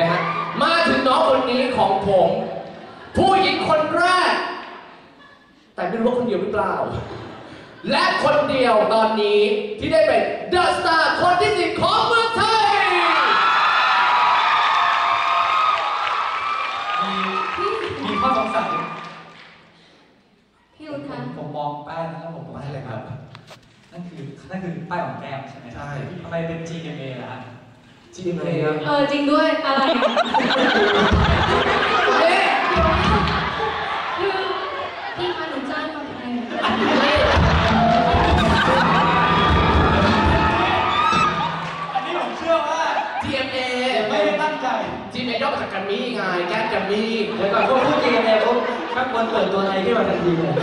นะฮะ มาถึงน้องคนนี้ของผม ผู้หญิงคนแรก แต่ไม่รู้ว่าคนเดียวหรือเปล่า และคนเดียวตอนนี้ที่ได้เป็นเดอะสตาร์คนที่สิบของเมืองไทย มีมีข้อสงสัยพี่รุธผคะมผมมองป้ายนั้นแล้วผมบอกว่าอะไรครับ นั่นคือนั่นคือป้ายของแก้มใช่ไหมครับใช่ ทำไมเป็น GMA ล่ะฮะ GMA ครับ เออจริงด้วยอะไรอะเอ๊ะคือพี่คะหนูจ้างมาแพงอันนี้ผมเชื่อว่า GMA ไม่ได้ตั้งใจ GMA ย่อมาจากแกรมมี่ไงแก้มแกรมมี่เดี๋ยวก่อนพวกพูด GMA ปุ๊บครับวันเปิดตัวไทยขึ้นมาทันทีเลย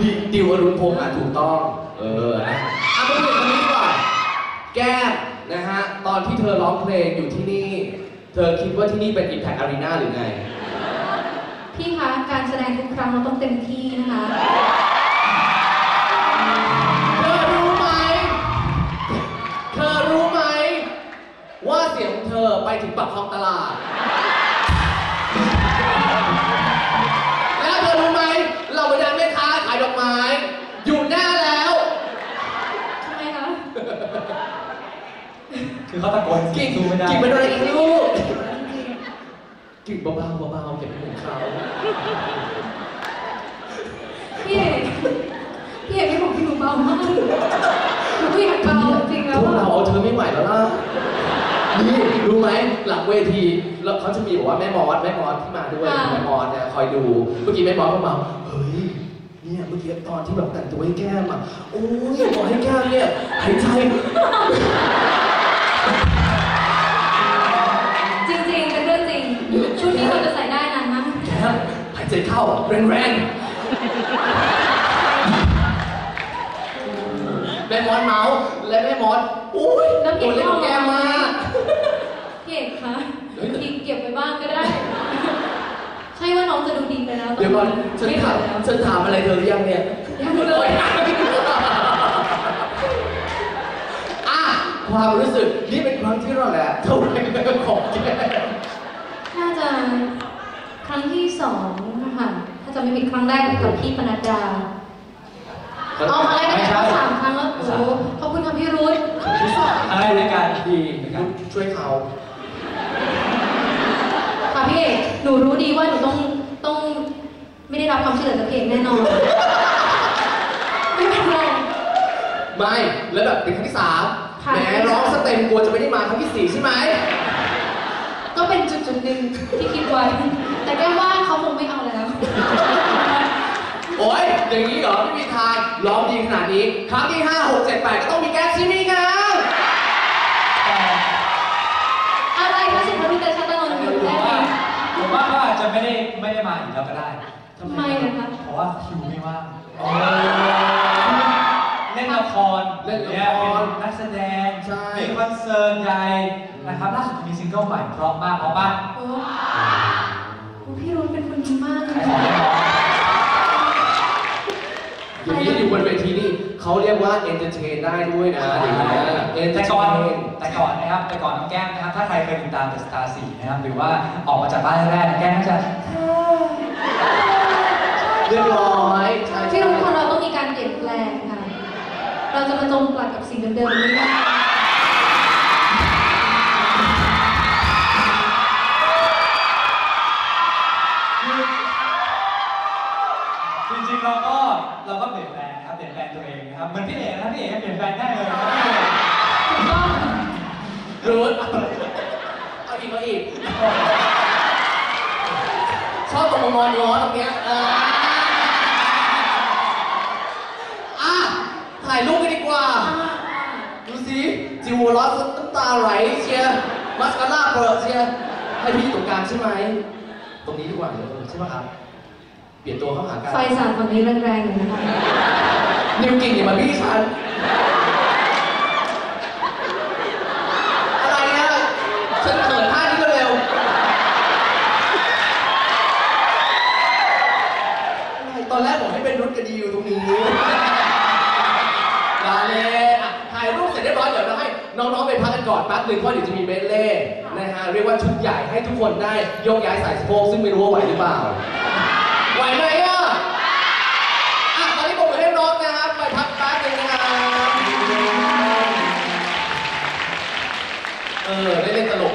ดิดิวอรุณพงษ์อะถูกต้อง เออนะอะมาดูคนนี้ดีกว่าแก้ม นะฮะ ตอนที่เธอร้องเพลงอยู่ที่นี่ เธอคิดว่าที่นี่เป็น Impact Arena หรือไง พี่คะ การแสดงทุกครั้งเราต้องเต็มที่นะคะ คือเขาตะโกนกิ่งสู้ไม่ได้กิ่งเป็นอะไรอีกลูกจริงกิ่งเบาๆเบาๆอย่าไปเหมือนเขาๆพี่เอกพี่เอกไม่บอกพี่หนูเบามากหนูก็อยากเบาจริงแล้วพวกอะเราเอาเธอไม่ไหวแล้วล่ะนี่รู้ไหมหลังเวทีแล้วเขาจะมีบอกว่าแม่มอสแม่มอสที่มาด้วยแม่มอสเนี่ยคอยดูเมื่อกี้แม่มอสก็มาเฮ้ยเนี่ยเมื่อกี้ตอนที่แบบแต่งตัวให้แก้มอะโอ้ยบอกให้แก้มเนี่ยหายใจจ ใจเข้าแรงๆแม่มอสเมาส์และแม่มอสอุ้ยแล้วตัวเก็บเล็กของแก้มมากพี่เอกคะทิ้งเก็บไว้บ้างก็ได้ ใช่ว่าน้องจะดูดีไปแล้วเดี๋ยวก่อนฉันไม่ถามไหวแล้วฉันถามอะไรเธอหรือยังเนี่ยยังเลยอะความรู้สึกนี่เป็นครั้งที่เราแหละเท่าไหร่ของแกน่าจะครั้งที่สองนะคะถ้า จะไม่ผิดครั้งแรกกับพี่ปนัดดาเอาอะไรกันเนี่ยสามครั้งแล้วโอ้โหขอบคุณค่ะพี่รุธอะไรในการดีนะครับช่วยเขาค่ะพี่เอกหนูรู้ดีว่าหนูต้องต้องไม่ได้รับความช่วยเหลือจากพี่เอกแน่นอน ไม่เป็นไรไม่ แล้วแบบเป็นครั้งที่สามค่ะแหมร้องสเต็มกลัวจะไม่ได้มาครั้งที่สี่ใช่ไหมก็เป็นจุดจุดๆหนึ่งที่คิดไว้ แต่แก้ว่าเขาคงไม่เอาแล้ว โอ้ยอย่างนี้เหรอ ไม่มีทางร้องดีขนาดนี้ ครั้งที่ห้าหกเจ็ดแปดก็ต้องมีแก๊สที่นี่ครับแต่อะไรคะสุภาพบุรุษเดชะตะนนท์อยู่ผมได้ไหมว่าผมว่าเขาอาจจะไม่ได้ไม่ได้มาอีกแล้วก็ได้ทำไมนะคะเพราะว่าคิวไม่ว่างโอ้เล่นละครเล่นละครยเป็นนักแสดงใช่มีคอนเสิร์ตใหญ่นะครับล่าสุดมีซิงเกิลใหม่เพราะมากเพราะมากโอ้โห พี่รุธเป็นคนดีมากเลขายยของไม่พออย่างนี้อยู่บนเวทีนี่เขาเรียกว่าเอนเตอร์เทนได้ด้วยนะอย่างนี้เอนเตอแต่ร์เทก่อนน แต่ก่อนนะครับแต่ก่อนน้องแก้มนะครับ ถ้าใครเคยติดตาม The Star 4นะครับ หรือว่าออกมาจากบ้านแรกๆนะแก้มก็จะเรียบร้อยใช่พี่ใช่รุธคนเราต้องมีการเปลี่ยนแปลงค่ะ เราจะมาจมปลักกับสิ่งเดิมๆไม่ได้ พี่เอกก็เปลี่ยนแปลงได้เลยนะครับถูกต้องรู้เอาอีกเอาอีก ชอบตรงงอนง้อตรงเนี้ยเอออะถ่ายรูปกันดีกว่า ดูสิจิวร้อนน้ำตาไหลเชียร์มัสคาร่าเปิดเชียร์ให้พี่อยู่ตรงกลางใช่ไหม ตรงนี้ดีกว่าเดี๋ยวใช่ไหมครับ เปลี่ยนตัวเข้าหากันไฟสาดฝั่งนี้แรงๆหน่อยนะคะ นิวกิ่งอย่ามาบี้ฉัน อะไรอะ ฉันเขินท่านี้ก็เร็ว ต อนแรกบอกให้เป็นรุ่นกระดีอยู่ตรงนี้ลาเลยอะถ่ายรูปเสร็จเรียบร้อยเดี๋ยวเราให้น้องๆไปพักกันก่อนแป๊บหนึ่งเพราะเดี๋ยวจะมีเบสเล่นะฮะเรียกว่าชุดใหญ่ให้ทุกคนได้โยกย้ายสายสะโพกซึ่งไม่รู้ว่าไหวหรือเปล่า ไหวไหมอะอะตอนนี้ผมไปให้น้องนะครับไปพักแป๊บนึงนะครับเออได้เล่นตลก